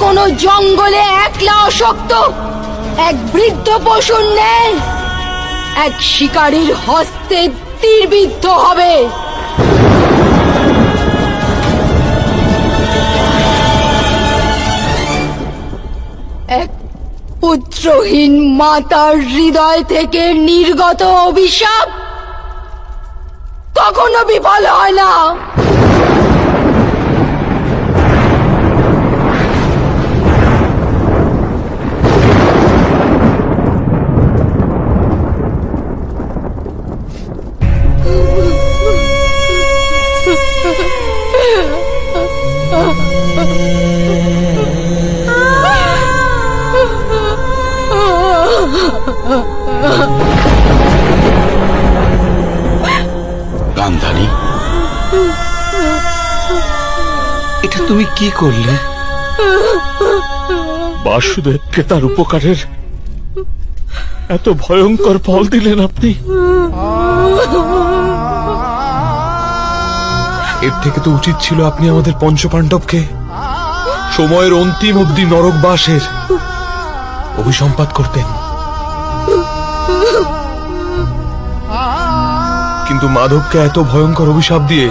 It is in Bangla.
কোনো জঙ্গলে একলা অশক্ত, এক বৃদ্ধ পশুর ন্যায় এক শিকারীর হস্তে তীরবিদ্ধ হবে। এক পুত্রহীন মাতার হৃদয় থেকে নির্গত অভিশাপ কখনো বিফল হয় না। এটা তুমি কি করলে? বাসুদেবকে তার উপকারের এত ভয়ঙ্কর ফল দিলেন আপনি? এর থেকে তো উচিত ছিল আপনি আমাদের পঞ্চপাণ্ডবকে সময়ের অন্তিম অবধি নরকবাসের অভিসম্পাত করতেন। কিন্তু মাধবকে এত ভয়ঙ্কর অভিশাপ দিয়ে